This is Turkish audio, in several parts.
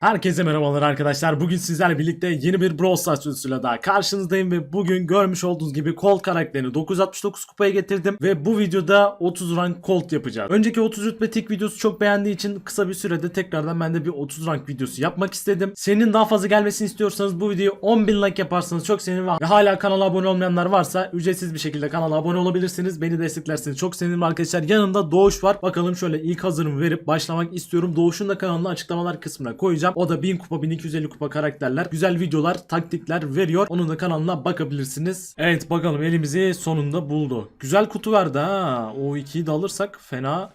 Herkese merhabalar arkadaşlar. Bugün sizlerle birlikte yeni bir Brawl Stars videosuyla daha karşınızdayım ve bugün görmüş olduğunuz gibi Colt karakterini 969 kupaya getirdim ve bu videoda 30 rank Colt yapacağız. Önceki 30 rütbe tik videosu çok beğendiği için kısa bir sürede tekrardan ben de bir 30 rank videosu yapmak istedim. Senin daha fazla gelmesini istiyorsanız bu videoyu 10.000 like yaparsanız çok sevinirim ve hala kanala abone olmayanlar varsa ücretsiz bir şekilde kanala abone olabilirsiniz. Beni desteklerseniz çok sevinirim arkadaşlar. Yanında Doğuş var. Bakalım şöyle ilk hazırımı verip başlamak istiyorum. Doğuş'un da kanalını açıklamalar kısmına koyacağım. O da 1000 kupa 1250 kupa karakterler. Güzel videolar, taktikler veriyor. Onun da kanalına bakabilirsiniz. Evet bakalım elimizi sonunda buldu. Güzel kutu verdi ha. O 2'yi de alırsak fena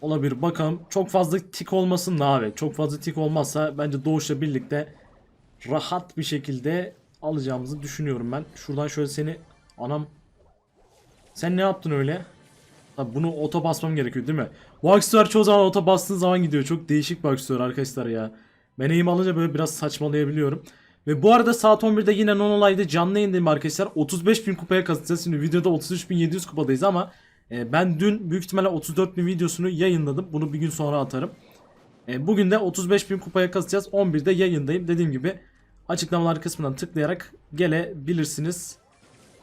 olabilir. Bakalım çok fazla tik olmasın da abi. Çok fazla tik olmazsa bence Doğuş'la birlikte rahat bir şekilde alacağımızı düşünüyorum ben. Şuradan şöyle seni anam sen ne yaptın öyle? Tabii bunu oto basmam gerekiyor değil mi? Bu aksesuar çoğu zaman oto bastığın zaman gidiyor. Çok değişik aksesuar arkadaşlar ya. Ben eğim alınca böyle biraz saçmalayabiliyorum. Ve bu arada saat 11'de yine non olayda canlı yayındayım arkadaşlar. 35.000 kupaya kazanacağız. Şimdi videoda 33.700 kupadayız ama e, ben dün büyük ihtimalle 34.000 videosunu yayınladım. Bunu bir gün sonra atarım. E, bugün de 35.000 kupaya kazacağız. 11'de yayındayım. Dediğim gibi açıklamalar kısmından tıklayarak gelebilirsiniz.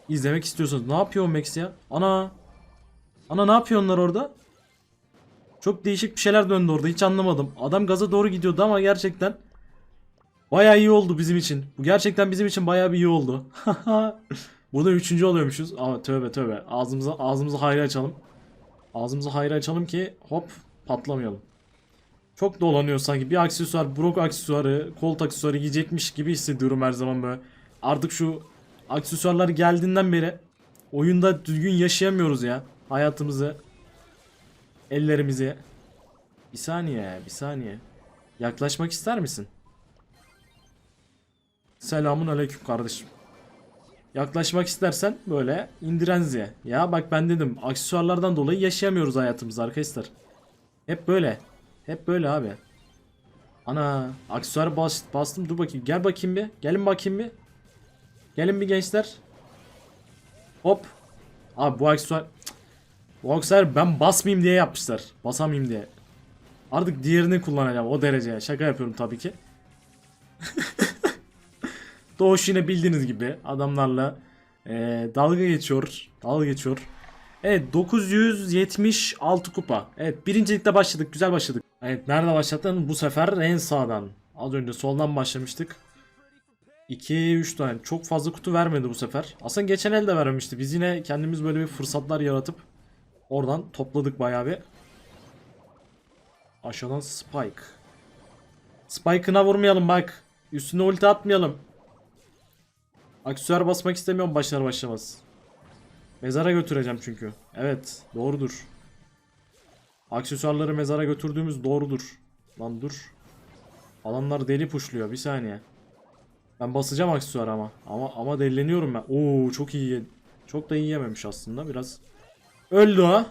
İzlemek istiyorsanız. Ne yapıyor Max ya? Ana. Ana ne yapıyor onlar orada? Çok değişik bir şeyler döndü orada. Hiç anlamadım. Adam gaza doğru gidiyordu ama gerçekten bayağı iyi oldu bizim için. Bu gerçekten bizim için bayağı bir iyi oldu. Burada üçüncü oluyormuşuz. Ama tövbe tövbe. Ağzımızı ağzımızı hayra açalım. Ağzımızı hayra açalım ki hop patlamayalım. Çok dolanıyor sanki. Bir aksesuar, Brock aksesuarı, Colt aksesuarı yiyecekmiş gibi hissediyorum her zaman böyle. Artık şu aksesuarlar geldiğinden beri oyunda düzgün yaşayamıyoruz ya. Hayatımızı, ellerimizi. Bir saniye, bir saniye. Yaklaşmak ister misin? Selamun aleyküm kardeşim. Yaklaşmak istersen böyle indirenziye. Ya bak ben dedim aksesuarlardan dolayı yaşayamıyoruz hayatımızı arkadaşlar. Hep böyle. Hep böyle abi. Ana aksesuarı bas, bastım dur bakayım. Gel bakayım bir. Gelin bakayım bir. Gelin bir gençler. Hop. Abi bu aksesuar... Cık. Aksesuar ben basmayayım diye yapmışlar. Basamayayım diye. Artık diğerini kullanacağım o dereceye. Şaka yapıyorum tabii ki. Doğuş yine bildiğiniz gibi adamlarla eee, dalga geçiyor. Dalga geçiyor. Evet 976 kupa. Evet birincilikte başladık. Güzel başladık. Evet nerede başlattın? Bu sefer en sağdan. Az önce soldan başlamıştık. 2 3 tane çok fazla kutu vermedi bu sefer. Aslında geçen el de vermemişti. Biz yine kendimiz böyle bir fırsatlar yaratıp oradan topladık bayağı bir. Aşağıdan Spike. Spike'ına vurmayalım bak. Üstüne ulti atmayalım. Aksesuar basmak istemiyorum başlar başlamaz. Mezara götüreceğim çünkü. Evet doğrudur. Aksesuarları mezara götürdüğümüz doğrudur. Lan dur. Adamlar deli puşluyor bir saniye. Ben basacağım aksesuar ama. Ama ama delileniyorum ben. Oo çok iyi. Çok da iyi yememiş aslında biraz. Öldü o.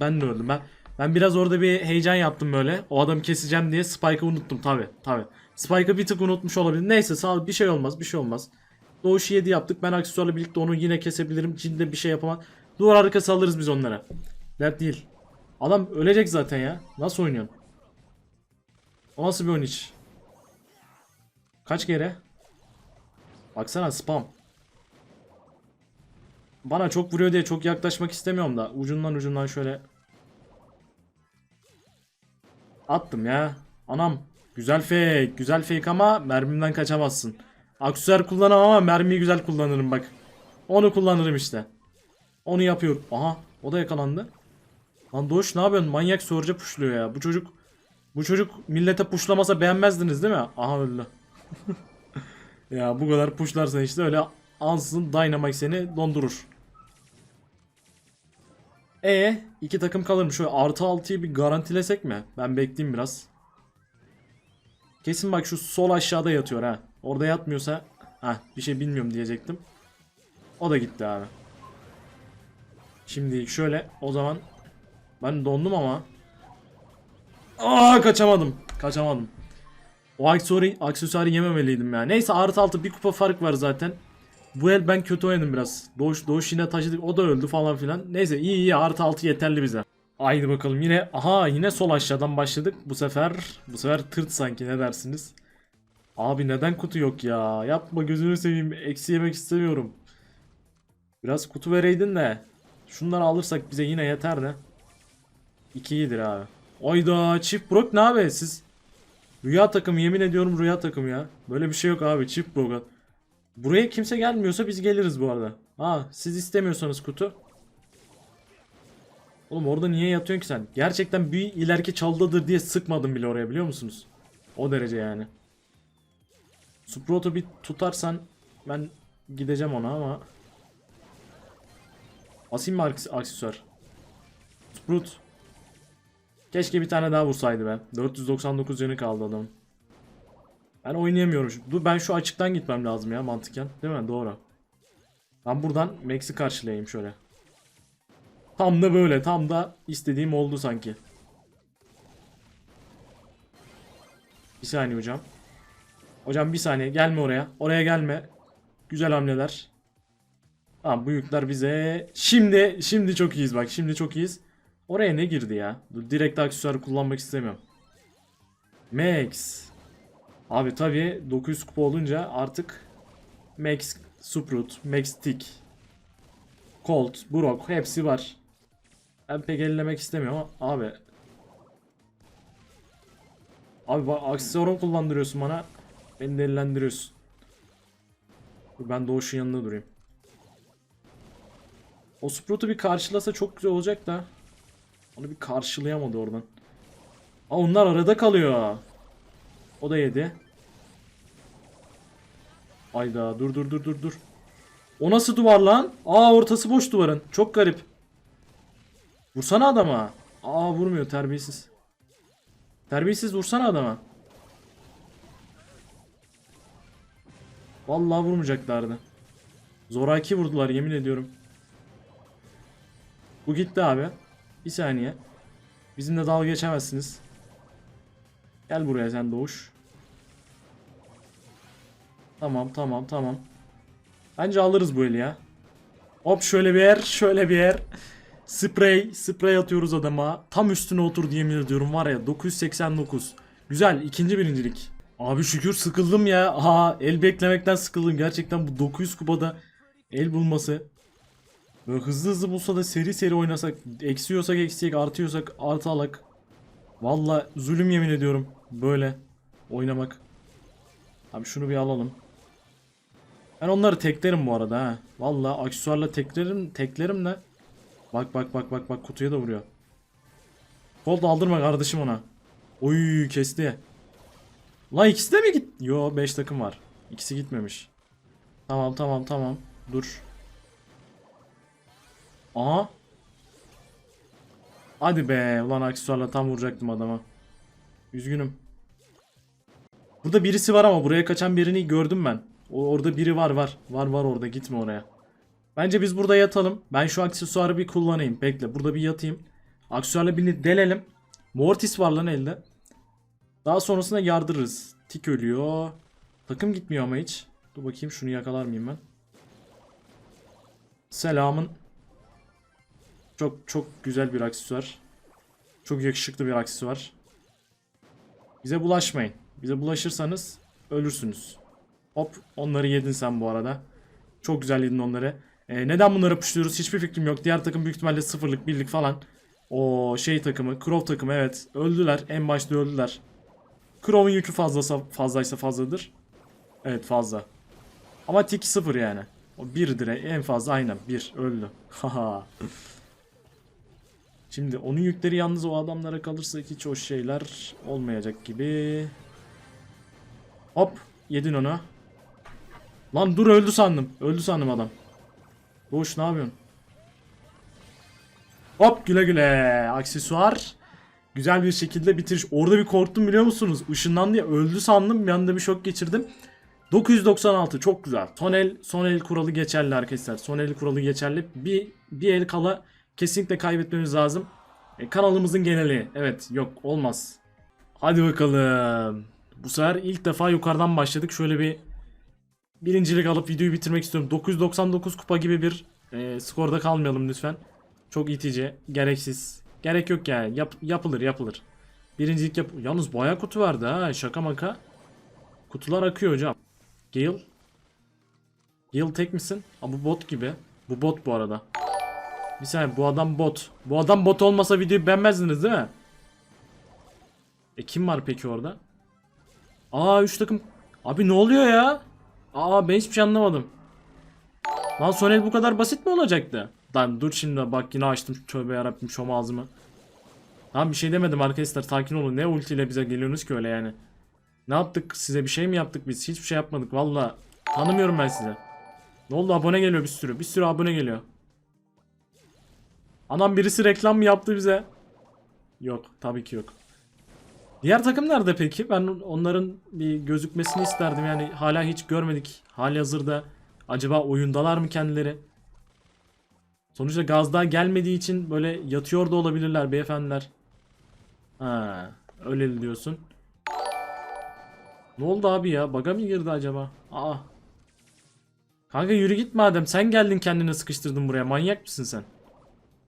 Ben de öldüm. Ben ben biraz orada bir heyecan yaptım böyle. O adamı keseceğim diye Spike'ı unuttum tabi. Tabi. Spike'ı bir tık unutmuş olabilir. Neyse sağ bir şey olmaz bir şey olmaz. Doğuş 7 yaptık. Ben aksesuarla birlikte onu yine kesebilirim. Cinde bir şey yapamam. Duvar arkası alırız biz onlara. Dert değil. Adam ölecek zaten ya. Nasıl oynuyorsun? O nasıl bir oyun hiç? Kaç kere? Baksana spam. Bana çok vuruyor diye çok yaklaşmak istemiyorum da. Ucundan ucundan şöyle. Attım ya. Anam. Güzel fake. Güzel fake ama mermimden kaçamazsın. Aksesuar kullanamam ama mermiyi güzel kullanırım bak. Onu kullanırım işte. Onu yapıyorum. Aha o da yakalandı. Lan Doğuş ne yapıyorsun? Manyak soruca puşluyor ya. Bu çocuk bu çocuk millete puşlamasa beğenmezdiniz değil mi? Aha öldü. ya bu kadar puşlarsan işte öyle ansızın Dynamite seni dondurur. E iki takım kalır mı? Şöyle artı altıyı bir garantilesek mi? Ben bekleyeyim biraz. Kesin bak şu sol aşağıda yatıyor ha. Orada yatmıyorsa ha bir şey bilmiyorum diyecektim. O da gitti abi. Şimdi şöyle o zaman ben dondum ama Aa kaçamadım. Kaçamadım. O aksesuarı, aksesuarı yememeliydim ya. Neyse artı altı bir kupa fark var zaten. Bu el ben kötü oynadım biraz. Doğuş, Doğuş yine taşıdık. O da öldü falan filan. Neyse iyi iyi artı altı yeterli bize. Haydi bakalım yine aha yine sol aşağıdan başladık. Bu sefer bu sefer tırt sanki ne dersiniz? Abi neden kutu yok ya? Yapma gözünü seveyim. Eksi yemek istemiyorum. Biraz kutu vereydin de. Şunları alırsak bize yine yeter de. 2 iyidir abi. Oyda çift brok ne abi siz? Rüya takımı yemin ediyorum rüya takımı ya. Böyle bir şey yok abi çift brok. Buraya kimse gelmiyorsa biz geliriz bu arada. Ha siz istemiyorsanız kutu. Oğlum orada niye yatıyorsun ki sen? Gerçekten bir ileriki çaldadır diye sıkmadım bile oraya biliyor musunuz? O derece yani. Sprout'u bir tutarsan ben gideceğim ona ama. Asayım mı aks- aksesuar? Sprout. Keşke bir tane daha vursaydı be. 499 canı kaldı adamın. Ben oynayamıyorum. Dur ben şu açıktan gitmem lazım ya mantıken. Değil mi? Doğru. Ben buradan Max'i karşılayayım şöyle. Tam da böyle. Tam da istediğim oldu sanki. Bir saniye hocam. Hocam bir saniye. Gelme oraya. Oraya gelme. Güzel hamleler. Tamam bu yükler bize. Şimdi şimdi çok iyiyiz bak. Şimdi çok iyiyiz. Oraya ne girdi ya? Dur, direkt aksesuarı kullanmak istemiyorum. Max. Abi tabii 900 kupa olunca artık Max Suprut, Max Tick, Colt, Brock hepsi var. Ben pek ellemek istemiyorum ama abi. Abi bak aksesuarı kullandırıyorsun bana. Beni delilendiriyorsun. Ben Doğuş'un yanında durayım. O Sprout'u bir karşılasa çok güzel olacak da. Onu bir karşılayamadı oradan. Aa onlar arada kalıyor. O da yedi. Ayda dur dur dur dur dur. O nasıl duvar lan? Aa ortası boş duvarın. Çok garip. Vursana adama. Aa vurmuyor terbiyesiz. Terbiyesiz vursana adama. Vallahi vurmayacaklardı. Zoraki vurdular yemin ediyorum. Bu gitti abi. Bir saniye. Bizimle dalga geçemezsiniz. Gel buraya sen Doğuş. Tamam tamam tamam. Bence alırız bu eli ya. Hop şöyle bir yer şöyle bir yer. Sprey sprey atıyoruz adama. Tam üstüne otur yemin ediyorum var ya 989. Güzel ikinci birincilik. Abi şükür sıkıldım ya. Aha el beklemekten sıkıldım. Gerçekten bu 900 kupada el bulması. Böyle hızlı hızlı bulsa da seri seri oynasak. Eksiyorsak eksiyek artıyorsak artı alak. Valla zulüm yemin ediyorum. Böyle oynamak. Abi şunu bir alalım. Ben onları teklerim bu arada ha. Valla aksesuarla teklerim, teklerim de. Bak bak bak bak bak kutuya da vuruyor. Kol da aldırma kardeşim ona. Oy kesti. Lan ikisi de mi git? Yo 5 takım var. İkisi gitmemiş. Tamam tamam tamam. Dur. Aha. Hadi be. Ulan aksesuarla tam vuracaktım adama. Üzgünüm. Burada birisi var ama buraya kaçan birini gördüm ben. Orada biri var var. Var var orada gitme oraya. Bence biz burada yatalım. Ben şu aksesuarı bir kullanayım. Bekle burada bir yatayım. Aksesuarla birini delelim. Mortis var lan elde. Daha sonrasında yardırırız. Tik ölüyor. Takım gitmiyor ama hiç. Dur bakayım şunu yakalar mıyım ben? Selamın. Çok çok güzel bir aksesuar. Çok yakışıklı bir aksesuar. Bize bulaşmayın. Bize bulaşırsanız ölürsünüz. Hop onları yedin sen bu arada. Çok güzel yedin onları. Ee, neden bunları puşluyoruz hiçbir fikrim yok. Diğer takım büyük ihtimalle sıfırlık birlik falan. O şey takımı, Crow takımı evet öldüler. En başta öldüler. Crow'un yükü fazlasa, fazlaysa fazladır. Evet fazla. Ama tik sıfır yani. O birdir en fazla aynen bir öldü. Haha. Şimdi onun yükleri yalnız o adamlara kalırsa hiç o şeyler olmayacak gibi. Hop yedin onu. Lan dur öldü sandım. Öldü sandım adam. Boş ne yapıyorsun? Hop güle güle. Aksesuar. Güzel bir şekilde bitiriş. Orada bir korktum biliyor musunuz? Işınlandı ya öldü sandım. Bir anda bir şok geçirdim. 996 çok güzel. Son el, son el kuralı geçerli arkadaşlar. Son el kuralı geçerli. Bir, bir el kala kesinlikle kaybetmemiz lazım. E, kanalımızın geneli. Evet yok olmaz. Hadi bakalım. Bu sefer ilk defa yukarıdan başladık. Şöyle bir birincilik alıp videoyu bitirmek istiyorum. 999 kupa gibi bir e, skorda kalmayalım lütfen. Çok itici, gereksiz. Gerek yok yani. Yap, yapılır yapılır. Birincilik yap... Yalnız bayağı kutu vardı ha. Şaka maka. Kutular akıyor hocam. Gale. Gale tek misin? Aa, bu bot gibi. Bu bot bu arada. Bir saniye bu adam bot. Bu adam bot olmasa videoyu beğenmezdiniz değil mi? E kim var peki orada? Aa 3 takım. Abi ne oluyor ya? Aa ben hiçbir şey anlamadım. Lan Sonel bu kadar basit mi olacaktı? Lan dur şimdi bak yine açtım tövbe yarabbim şom ağzımı. Tamam bir şey demedim arkadaşlar sakin olun. Ne ultiyle bize geliyorsunuz ki öyle yani. Ne yaptık size bir şey mi yaptık biz? Hiçbir şey yapmadık valla. Tanımıyorum ben size. Ne oldu abone geliyor bir sürü. Bir sürü abone geliyor. Anam birisi reklam mı yaptı bize? Yok tabii ki yok. Diğer takım nerede peki? Ben onların bir gözükmesini isterdim. Yani hala hiç görmedik. Hali hazırda acaba oyundalar mı kendileri? Sonuçta gazdan gelmediği için böyle yatıyor da olabilirler beyefendiler. Ha, öyle diyorsun. Ne oldu abi ya? Baga mı girdi acaba? Aa. Kanka yürü git madem. Sen geldin kendini sıkıştırdın buraya. Manyak mısın sen?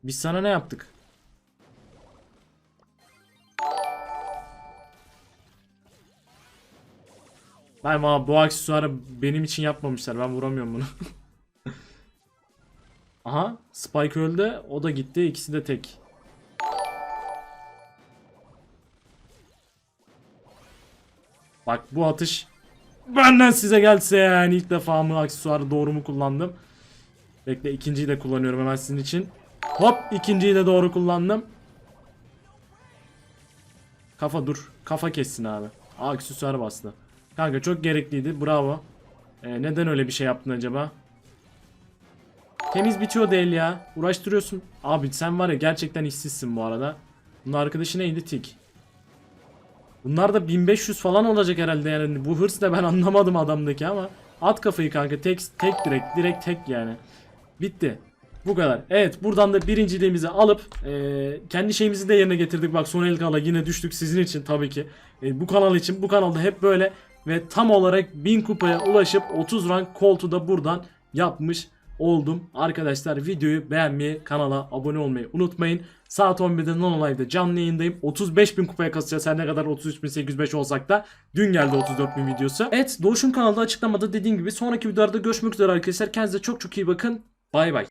Biz sana ne yaptık? Ben ama bu aksesuarı benim için yapmamışlar. Ben vuramıyorum bunu. Aha Spike öldü. O da gitti. İkisi de tek. Bak bu atış benden size gelse yani ilk defa mı aksesuarı doğru mu kullandım? Bekle ikinciyi de kullanıyorum hemen sizin için. Hop ikinciyi de doğru kullandım. Kafa dur. Kafa kessin abi. Aa, aksesuar bastı. Kanka çok gerekliydi. Bravo. Ee, neden öyle bir şey yaptın acaba? Temiz bitiyor değil ya. Uğraştırıyorsun. Abi sen var ya gerçekten işsizsin bu arada. Bunun arkadaşı neydi? Tik. Bunlar da 1500 falan olacak herhalde yani. Bu hırs da ben anlamadım adamdaki ama. At kafayı kanka. Tek, tek direkt. Direkt tek yani. Bitti. Bu kadar. Evet buradan da birinciliğimizi alıp e, kendi şeyimizi de yerine getirdik. Bak son el kala yine düştük sizin için tabii ki. E, bu kanal için bu kanalda hep böyle ve tam olarak 1000 kupaya ulaşıp 30 rank koltuğu da buradan yapmış oldum. Arkadaşlar videoyu beğenmeyi, kanala abone olmayı unutmayın. Saat 11'de Nono Live'de canlı yayındayım. 35.000 kupaya kasacağız. Her ne kadar 33.805 olsak da dün geldi 34.000 videosu. Evet Doğuş'un kanalda açıklamada dediğim gibi sonraki videolarda görüşmek üzere arkadaşlar. Kendinize çok çok iyi bakın. Bay bay.